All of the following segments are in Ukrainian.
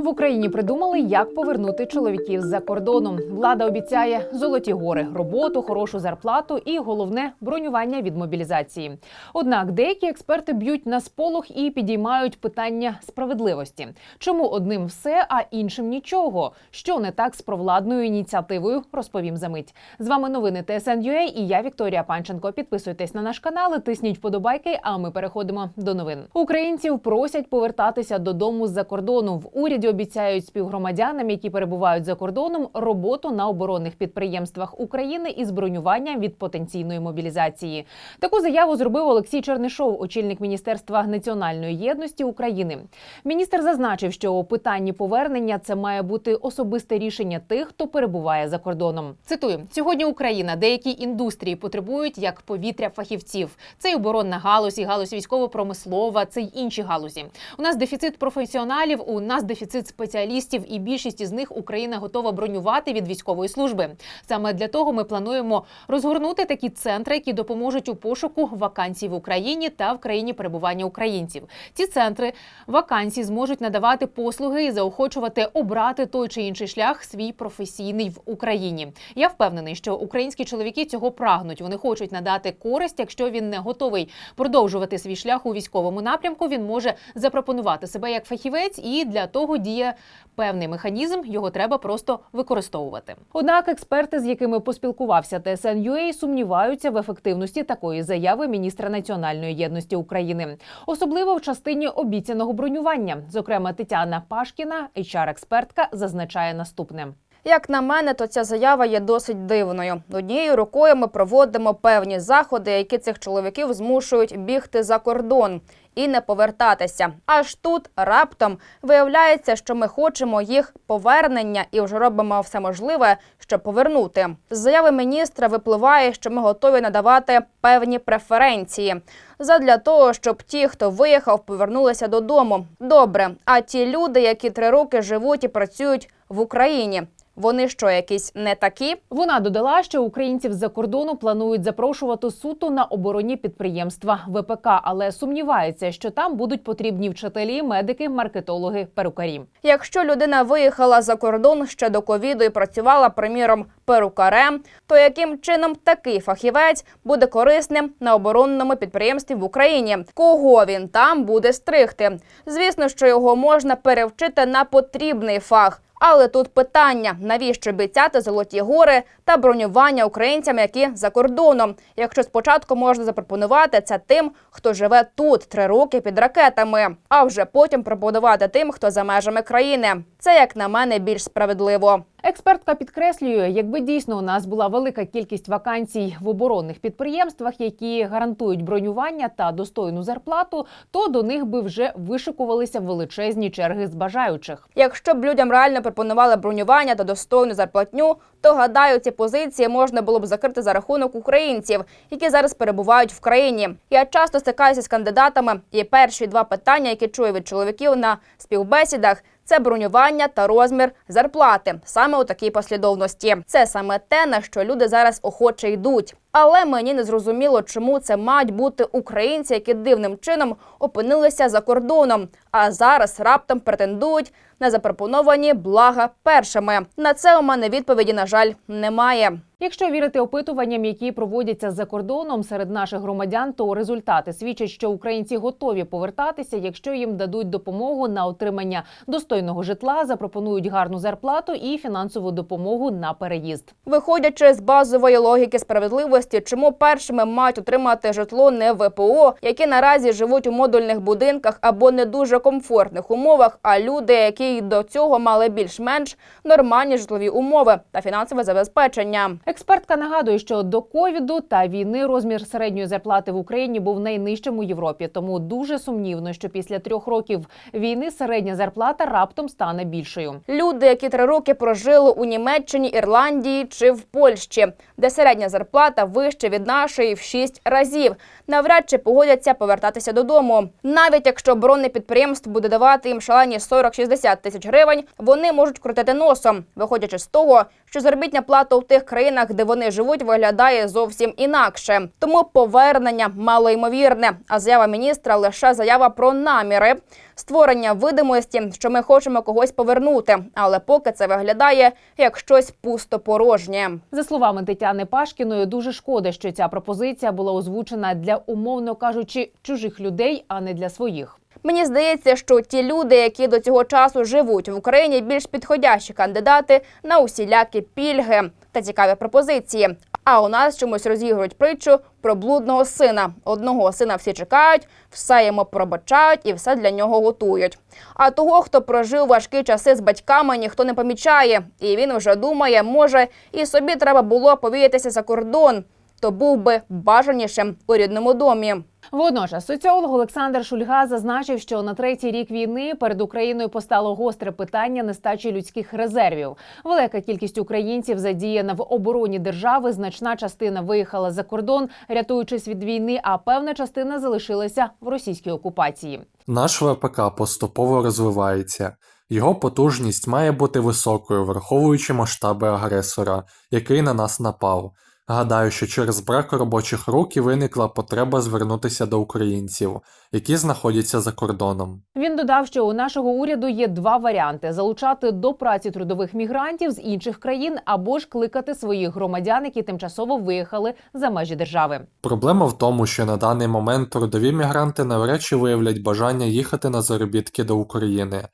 В Україні придумали, як повернути чоловіків з-за кордону. Влада обіцяє золоті гори, роботу, хорошу зарплату і головне бронювання від мобілізації. Однак деякі експерти б'ють на сполох і підіймають питання справедливості. Чому одним все, а іншим нічого? Що не так з провладною ініціативою? Розповім за мить. З вами новини ТСН.UA і я Вікторія Панченко. Підписуйтесь на наш канал, тисніть вподобайки. А ми переходимо до новин. Українців просять повертатися додому з-за кордону. В уряді обіцяють співгромадянам, які перебувають за кордоном, роботу на оборонних підприємствах України із бронюванням від потенційної мобілізації. Таку заяву зробив Олексій Чернишов, очільник Міністерства національної єдності України. Міністр зазначив, що у питанні повернення це має бути особисте рішення тих, хто перебуває за кордоном. Цитую: сьогодні Україна, деякі індустрії потребують як повітря фахівців. Це й оборонна галузь, і галузь військово-промислова, це й інші галузі. У нас дефіцит професіоналів, у нас дефіцит спеціалістів, і більшість із них Україна готова бронювати від військової служби. Саме для того ми плануємо розгорнути такі центри, які допоможуть у пошуку вакансій в Україні та в країні перебування українців. Ці центри вакансій зможуть надавати послуги і заохочувати обрати той чи інший шлях свій професійний в Україні. Я впевнений, що українські чоловіки цього прагнуть. Вони хочуть надати користь. Якщо він не готовий продовжувати свій шлях у військовому напрямку, він може запропонувати себе як фахівець, і для того діє певний механізм. Його треба просто використовувати. Однак експерти, з якими поспілкувався ТСН UA, сумніваються в ефективності такої заяви міністра національної єдності України, особливо в частині обіцяного бронювання. Зокрема, Тетяна Пашкіна, HR-експертка, зазначає наступне. Як на мене, то ця заява є досить дивною. Однією рукою ми проводимо певні заходи, які цих чоловіків змушують бігти за кордон і не повертатися. Аж тут раптом виявляється, що ми хочемо їх повернення і вже робимо все можливе, щоб повернути. З заяви міністра випливає, що ми готові надавати певні преференції задля того, щоб ті, хто виїхав, повернулися додому. Добре, а ті люди, які три роки живуть і працюють в Україні. Вони що, якісь не такі? Вона додала, що українців з-за кордону планують запрошувати суто на оборонні підприємства ВПК, але сумнівається, що там будуть потрібні вчителі, медики, маркетологи, перукарі. Якщо людина виїхала за кордон ще до ковіду і працювала, приміром, перукарем, то яким чином такий фахівець буде корисним на оборонному підприємстві в Україні? Кого він там буде стригти? Звісно, що його можна перевчити на потрібний фах. Але тут питання: навіщо обіцяти золоті гори та бронювання українцям, які за кордоном, якщо спочатку можна запропонувати це тим, хто живе тут три роки під ракетами, а вже потім пропонувати тим, хто за межами країни. Це як на мене більш справедливо. Експертка підкреслює, якби дійсно у нас була велика кількість вакансій в оборонних підприємствах, які гарантують бронювання та достойну зарплату, то до них би вже вишикувалися величезні черги з бажаючих. Якщо б людям реально пропонували бронювання та достойну зарплатню, то гадаю, ці позиції можна було б закрити за рахунок українців, які зараз перебувають в країні. Я часто стикаюся з кандидатами, і перші два питання, які чую від чоловіків на співбесідах. Це бронювання та розмір зарплати саме у такій послідовності. Це саме те, на що люди зараз охоче йдуть. Але мені не зрозуміло, чому це мають бути українці, які дивним чином опинилися за кордоном, а зараз раптом претендують на запропоновані блага першими. На це у мене відповіді, на жаль, немає. Якщо вірити опитуванням, які проводяться за кордоном серед наших громадян, то результати свідчать, що українці готові повертатися, якщо їм дадуть допомогу на отримання достойного житла, запропонують гарну зарплату і фінансову допомогу на переїзд. Виходячи з базової логіки справедливості, чому першими мають отримати житло не ВПО, які наразі живуть у модульних будинках або не дуже комфортних умовах, а люди, які й до цього мали більш-менш нормальні житлові умови та фінансове забезпечення. Експертка нагадує, що до ковіду та війни розмір середньої зарплати в Україні був найнижчим у Європі. Тому дуже сумнівно, що після трьох років війни середня зарплата раптом стане більшою. Люди, які три роки прожили у Німеччині, Ірландії чи в Польщі, де середня зарплата вище від нашої в 6 разів. Навряд чи погодяться повертатися додому. Навіть якщо оборонне підприємство буде давати їм шалені 40-60 тисяч гривень, вони можуть крутити носом, виходячи з того, що заробітня плата у тих країнах, де вони живуть, виглядає зовсім інакше. Тому повернення малоймовірне. А заява міністра лише заява про наміри, створення видимості, що ми хочемо когось повернути. Але поки це виглядає як щось пустопорожнє. За словами Тетяни Пашкіної, дуже шкода, що ця пропозиція була озвучена для умовно кажучи чужих людей, а не для своїх. Мені здається, що ті люди, які до цього часу живуть в Україні, більш підходящі кандидати на усілякі пільги та цікаві пропозиції. А у нас чомусь розігрують притчу про блудного сина. Одного сина всі чекають, все йому пробачають і все для нього готують. А того, хто прожив важкі часи з батьками, ніхто не помічає, і він вже думає, може, і собі треба було повіятися за кордон, то був би бажанішим у рідному домі. Водночас соціолог Олександр Шульга зазначив, що на третій рік війни перед Україною постало гостре питання нестачі людських резервів. Велика кількість українців задіяна в обороні держави. Значна частина виїхала за кордон, рятуючись від війни, а певна частина залишилася в російській окупації. Наш ВПК поступово розвивається. Його потужність має бути високою, враховуючи масштаби агресора, який на нас напав. Гадаю, що через брак робочих рук і виникла потреба звернутися до українців, які знаходяться за кордоном. Він додав, що у нашого уряду є два варіанти: залучати до праці трудових мігрантів з інших країн або ж кликати своїх громадян, які тимчасово виїхали за межі держави. Проблема в тому, що на даний момент трудові мігранти навряд чи виявлять бажання їхати на заробітки до України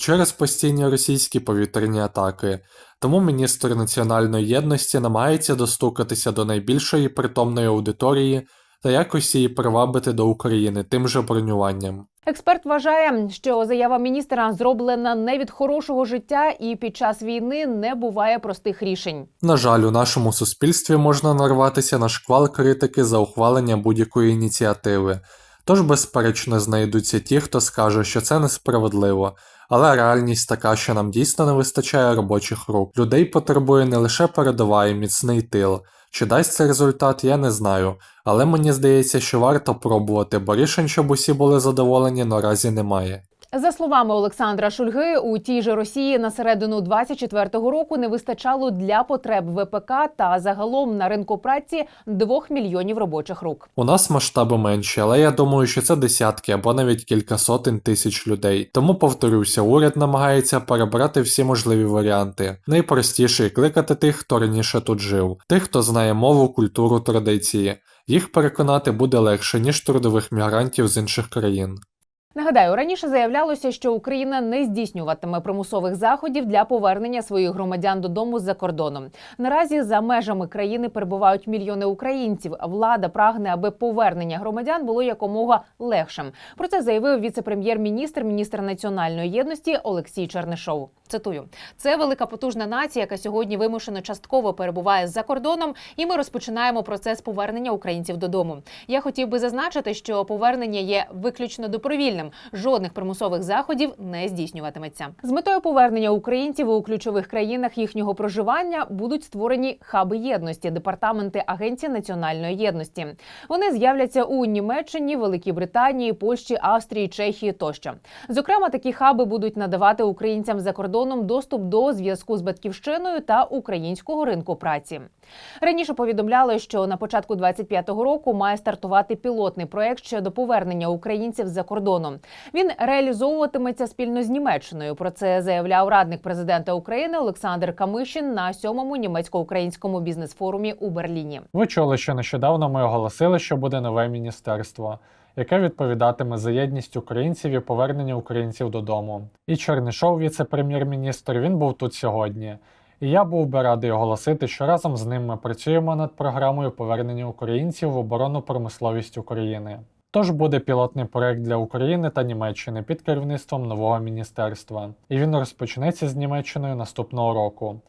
через постійні російські повітряні атаки. Тому міністр національної єдності намагається достукатися до найбільшої притомної аудиторії та якось її привабити до України тим же бронюванням. Експерт вважає, що заява міністра зроблена не від хорошого життя, і під час війни не буває простих рішень. На жаль, у нашому суспільстві можна нарватися на шквал критики за ухвалення будь-якої ініціативи. Тож, безперечно, знайдуться ті, хто скаже, що це несправедливо, але реальність така, що нам дійсно не вистачає робочих рук. Людей потребує не лише передова і міцний тил. Чи дасть це результат, я не знаю, але мені здається, що варто пробувати, бо рішень, щоб усі були задоволені, наразі немає. За словами Олександра Шульги, у тій же Росії на середину 24-го року не вистачало для потреб ВПК та загалом на ринку праці 2 мільйонів робочих рук. У нас масштаби менші, але я думаю, що це десятки або навіть кілька сотень тисяч людей. Тому повторюся, уряд намагається перебрати всі можливі варіанти. Найпростіший кликати тих, хто раніше тут жив, тих, хто знає мову, культуру, традиції. Їх переконати буде легше, ніж трудових мігрантів з інших країн. Нагадаю, раніше заявлялося, що Україна не здійснюватиме примусових заходів для повернення своїх громадян додому з-за кордоном. Наразі за межами країни перебувають мільйони українців. Влада прагне, аби повернення громадян було якомога легшим. Про це заявив віце-прем'єр-міністр, міністр національної єдності Олексій Чернишов. Цитую: це велика потужна нація, яка сьогодні вимушено частково перебуває за кордоном, і ми розпочинаємо процес повернення українців додому. Я хотів би зазначити, що повернення є виключно добровільним. Жодних примусових заходів не здійснюватиметься. З метою повернення українців у ключових країнах їхнього проживання будуть створені хаби єдності, департаменти Агенції національної єдності. Вони з'являться у Німеччині, Великій Британії, Польщі, Австрії, Чехії тощо. Зокрема, такі хаби будуть надавати українцям за кордоном доступ до зв'язку з батьківщиною та українського ринку праці. Раніше повідомляли, що на початку 25-го року має стартувати пілотний проект щодо повернення українців за кордоном. Він реалізовуватиметься спільно з Німеччиною. Про це заявляв радник президента України Олександр Камишин на сьомому німецько-українському бізнес-форумі у Берліні. Ви чули, що нещодавно ми оголосили, що буде нове міністерство, яке відповідатиме за єдність українців і повернення українців додому. І Чернишов, віце-прем'єр-міністр, він був тут сьогодні. І я був би радий оголосити, що разом з ним ми працюємо над програмою повернення українців в оборонну промисловість України. Тож буде пілотний проект для України та Німеччини під керівництвом нового міністерства, і він розпочнеться з Німеччиною наступного року.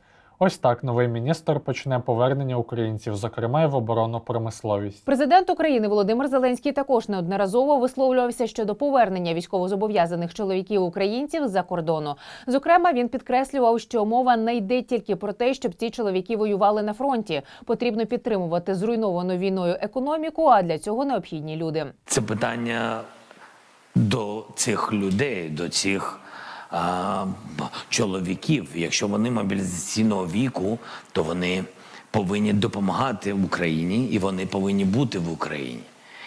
Ось так новий міністр почне повернення українців, зокрема й в оборонну промисловість. Президент України Володимир Зеленський також неодноразово висловлювався щодо повернення військовозобов'язаних чоловіків українців з-за кордону. Зокрема, він підкреслював, що мова не йде тільки про те, щоб ці чоловіки воювали на фронті. Потрібно підтримувати зруйновану війною економіку. А для цього необхідні люди. Це питання до цих людей, до цих а, чоловіків. Якщо вони мобілізаційного віку, то вони повинні допомагати Україні і вони повинні бути в Україні.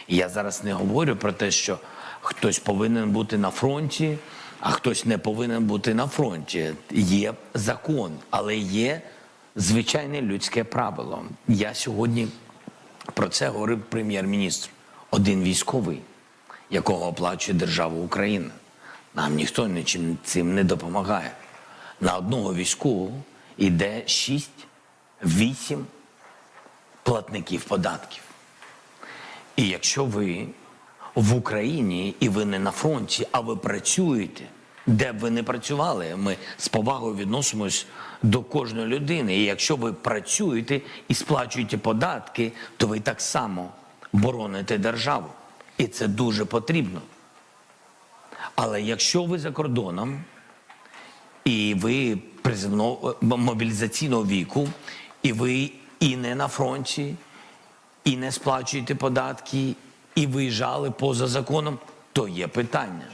І я зараз не говорю про те, що хтось повинен бути на фронті, а хтось не повинен бути на фронті. Є закон, але є звичайне людське правило. Я сьогодні про це говорив прем'єр-міністр. Один військовий, якого оплачує держава Україна. Нам ніхто нічим цим не допомагає. На одного військового йде 6-8 платників податків. І якщо ви в Україні і ви не на фронті, а ви працюєте, де б ви не працювали, ми з повагою відносимось до кожної людини. І якщо ви працюєте і сплачуєте податки, то ви так само бороните державу. І це дуже потрібно. Але якщо ви за кордоном і ви призовно мобілізаційного віку, і ви і не на фронті, і не сплачуєте податки, і виїжджали поза законом, то є питання.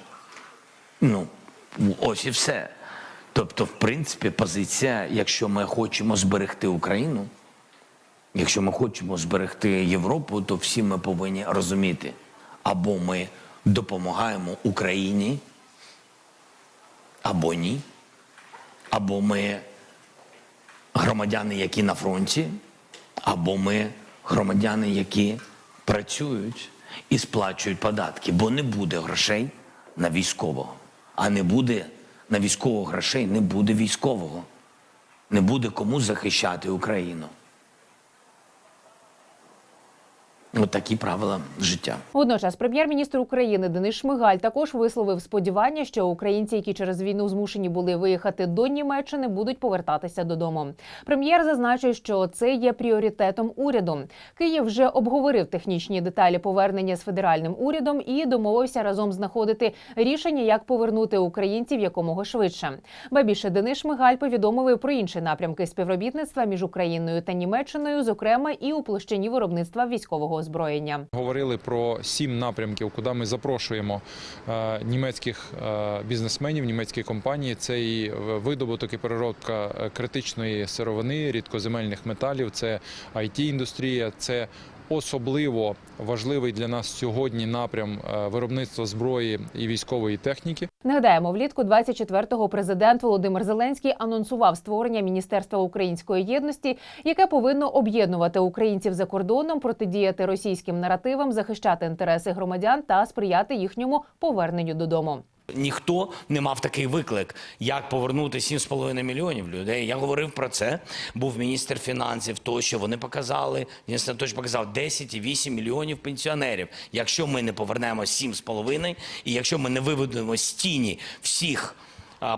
Ну, ось і все. Тобто, в принципі, позиція, якщо ми хочемо зберегти Україну, якщо ми хочемо зберегти Європу, то всі ми повинні розуміти, або ми допомагаємо Україні, або ні, або ми громадяни, які на фронті, або ми громадяни, які працюють і сплачують податки, бо не буде грошей на військового. А не буде на військового грошей, не буде військового. Не буде кому захищати Україну. От такі правила життя. Водночас, прем'єр-міністр України Денис Шмигаль також висловив сподівання, що українці, які через війну змушені були виїхати до Німеччини, будуть повертатися додому. Прем'єр зазначив, що це є пріоритетом уряду. Київ вже обговорив технічні деталі повернення з федеральним урядом і домовився разом знаходити рішення, як повернути українців якомога швидше. Ба більше Денис Шмигаль повідомив про інші напрямки співробітництва між Україною та Німеччиною, зокрема і у площині виробництва військового озброєння. Говорили про сім напрямків, куди ми запрошуємо е, німецьких е, бізнесменів, німецькі компанії. Це і видобуток і переробка е, критичної сировини, рідкоземельних металів, це it індустрія це особливо важливий для нас сьогодні напрям е, виробництва зброї і військової техніки. Нагадаємо, влітку 24-го президент Володимир Зеленський анонсував створення Міністерства української єдності, яке повинно об'єднувати українців за кордоном, протидіяти російським наративам, захищати інтереси громадян та сприяти їхньому поверненню додому. Ніхто не мав такий виклик, як повернути 7,5 мільйонів людей. Я говорив про це. Був міністр фінансів. Тощо вони показали. Міністр тощо показав 10,8 мільйонів пенсіонерів. Якщо ми не повернемо 7,5, і якщо ми не виведемо з тіні всіх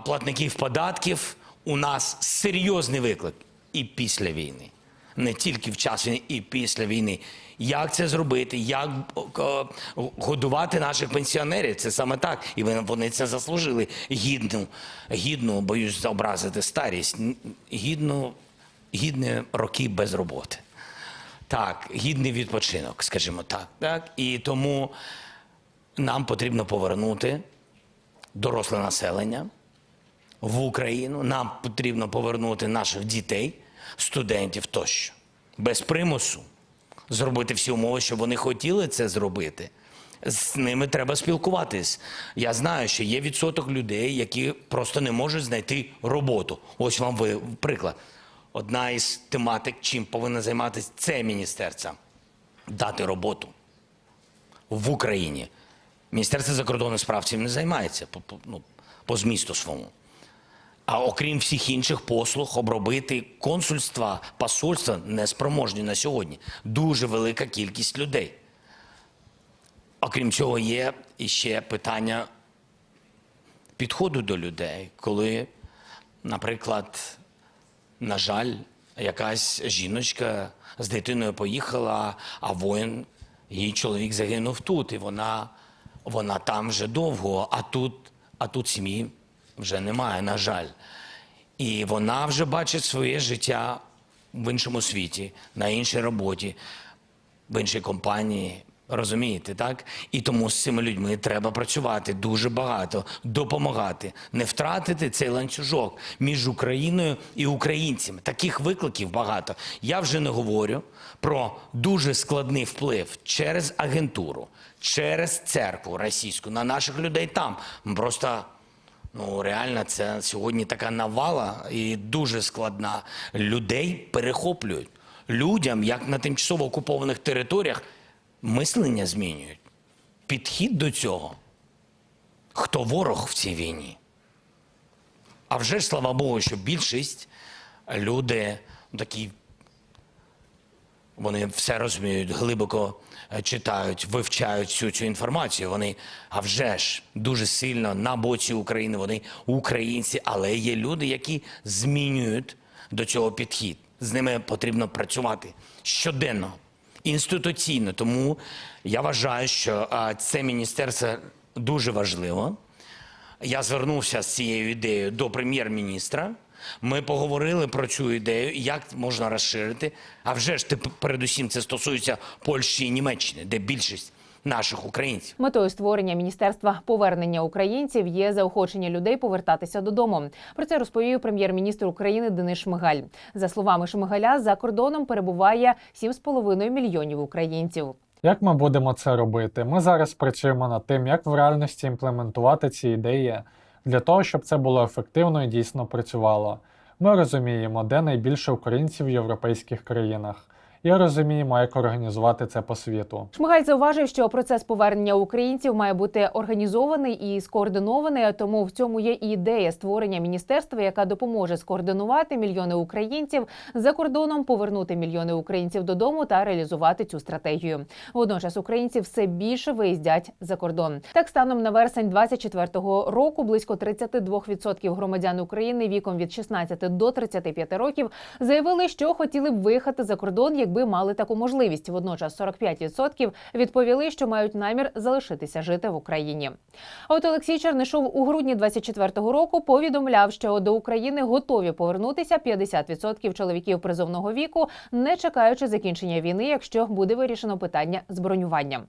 платників податків, у нас серйозний виклик і після війни. Не тільки в час війни, і після війни. Як це зробити? Як е, годувати наших пенсіонерів? Це саме так. І вони- це заслужили. Гідну, гідну, боюсь образити старість, гідну, гідні роки без роботи. Так, гідний відпочинок, скажімо так. так. І тому нам потрібно повернути доросле населення в Україну. Нам потрібно повернути наших дітей, студентів тощо. Без примусу зробити всі умови, щоб вони хотіли це зробити. З ними треба спілкуватись. Я знаю, що є відсоток людей, які просто не можуть знайти роботу. Ось вам ви приклад. Одна із тематик, чим повинна займатися це міністерство дати роботу в Україні. Міністерство закордонних справ цим не займається по, по, ну, по змісту своєму. А окрім всіх інших послуг, обробити консульства, посольства неспроможні на сьогодні. Дуже велика кількість людей. Окрім цього, є іще питання підходу до людей, коли, наприклад, на жаль, якась жіночка з дитиною поїхала, а воїн, її чоловік загинув тут, і вона, вона там вже довго, а тут, а тут сім'ї вже немає, на жаль. І вона вже бачить своє життя в іншому світі, на іншій роботі, в іншій компанії. Розумієте, так? І тому з цими людьми треба працювати дуже багато, допомагати, не втратити цей ланцюжок між Україною і українцями. Таких викликів багато. Я вже не говорю про дуже складний вплив через агентуру, через церкву російську на наших людей там. Просто Ну, реально, це сьогодні така навала і дуже складна. Людей перехоплюють. Людям, як на тимчасово окупованих територіях, мислення змінюють. Підхід до цього. Хто ворог в цій війні? А вже ж, слава Богу, що більшість люди такі вони все розуміють, глибоко е, читають, вивчають всю цю інформацію. Вони, а вже ж, дуже сильно на боці України. Вони українці, але є люди, які змінюють до цього підхід. З ними потрібно працювати щоденно, інституційно. Тому я вважаю, що це міністерство дуже важливо. Я звернувся з цією ідеєю до прем'єр-міністра. Ми поговорили про цю ідею, як можна розширити. А вже ж тип- передусім це стосується Польщі і Німеччини, де більшість наших українців. Метою створення міністерства повернення українців є заохочення людей повертатися додому. Про це розповів прем'єр-міністр України Денис Шмигаль. За словами Шмигаля, за кордоном перебуває 7,5 мільйонів українців. Як ми будемо це робити? Ми зараз працюємо над тим, як в реальності імплементувати ці ідеї для того, щоб це було ефективно і дійсно працювало. Ми розуміємо, де найбільше українців в європейських країнах, і розуміємо, як організувати це по світу. Шмигаль зауважив, що процес повернення українців має бути організований і скоординований. Тому в цьому є і ідея створення міністерства, яка допоможе скоординувати мільйони українців за кордоном, повернути мільйони українців додому та реалізувати цю стратегію. Водночас українці все більше виїздять за кордон. Так станом на вересень 24-го року близько 32% громадян України віком від 16 до 35 років заявили, що хотіли б виїхати за кордон, якби мали таку можливість. Водночас 45% відповіли, що мають намір залишитися жити в Україні. От Олексій Чернишов у грудні 24-го року повідомляв, що до України готові повернутися 50% чоловіків призовного віку, не чекаючи закінчення війни, якщо буде вирішено питання з бронюванням.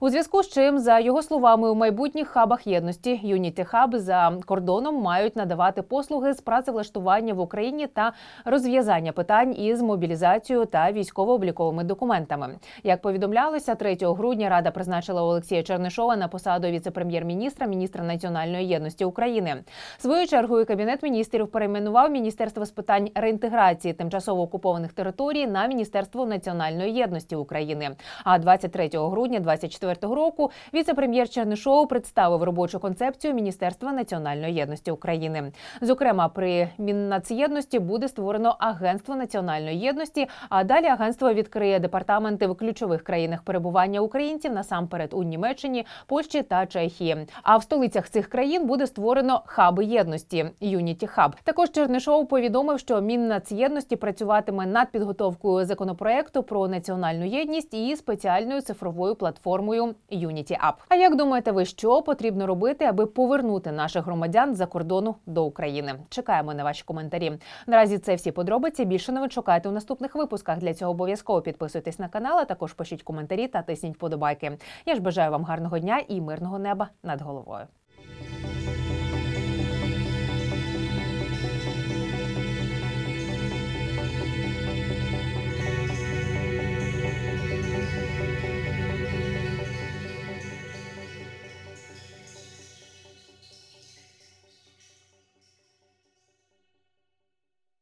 У зв'язку з чим, за його словами, у майбутніх хабах єдності Unity Hub за кордоном мають надавати послуги з працевлаштування в Україні та розв'язання питань із мобілізацією та військово-обліковими документами. Як повідомлялося, 3 грудня Рада призначила Олексія Чернишова на посаду віце-прем'єр-міністра, міністра національної єдності України. Своєю чергою кабінет міністрів перейменував міністерство з питань реінтеграції тимчасово окупованих територій на міністерство національної єдності України. А 23 грудня 2024 року віце-прем'єр Чернишов представив робочу концепцію Міністерства національної єдності України. Зокрема, при Міннацєдності буде створено агентство національної єдності. А далі агентство відкриє департаменти в ключових країнах перебування українців насамперед у Німеччині, Польщі та Чехії. А в столицях цих країн буде створено хаби єдності Unity Hub. Також Чернишов повідомив, що Міннацєдності працюватиме над підготовкою законопроекту про національну єдність і спеціальною цифровою платформою Unity App. А як думаєте, ви що потрібно робити, аби повернути наших громадян за кордону до України? Чекаємо на ваші коментарі. Наразі це всі подробиці. Більше новин шукайте у наступних випусках. Для цього обов'язково підписуйтесь на канал, а також пишіть коментарі та тисніть подобайки. Я ж бажаю вам гарного дня і мирного неба над головою.